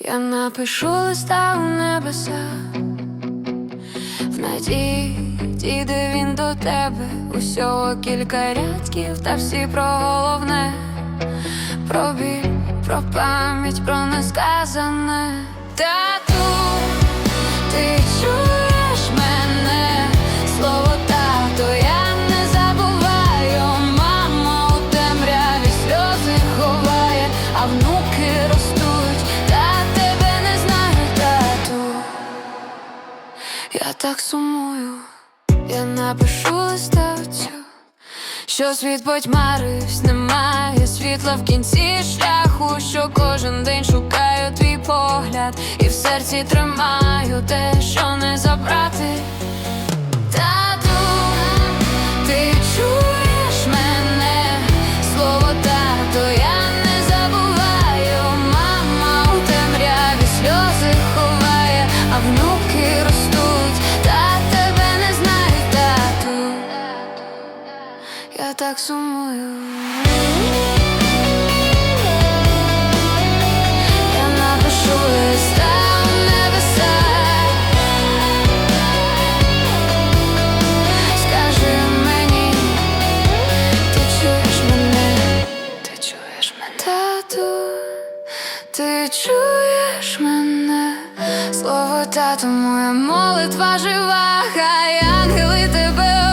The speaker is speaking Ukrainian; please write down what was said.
Я напишу листа у небеса, в надії дійде він до тебе. Усього кілька рядків, та всі про головне, про біль, про пам'ять, про несказане. Тату, ти чуєш мене, слово тато, я не забуваю. Мама темряві сльози ховає, а внуки ростуть, так сумую, я напишу листа що світ потьмаривсь, немає світла в кінці шляху, що кожен день шукаю твій погляд, і в серці тримаю те, що не забрати. Так сумую. Я напишу листа небеса. Скажи мені, ти чуєш мене, ти чуєш мене, тату, ти чуєш мене, слово тату, моя молитва жива, хай ангели тебе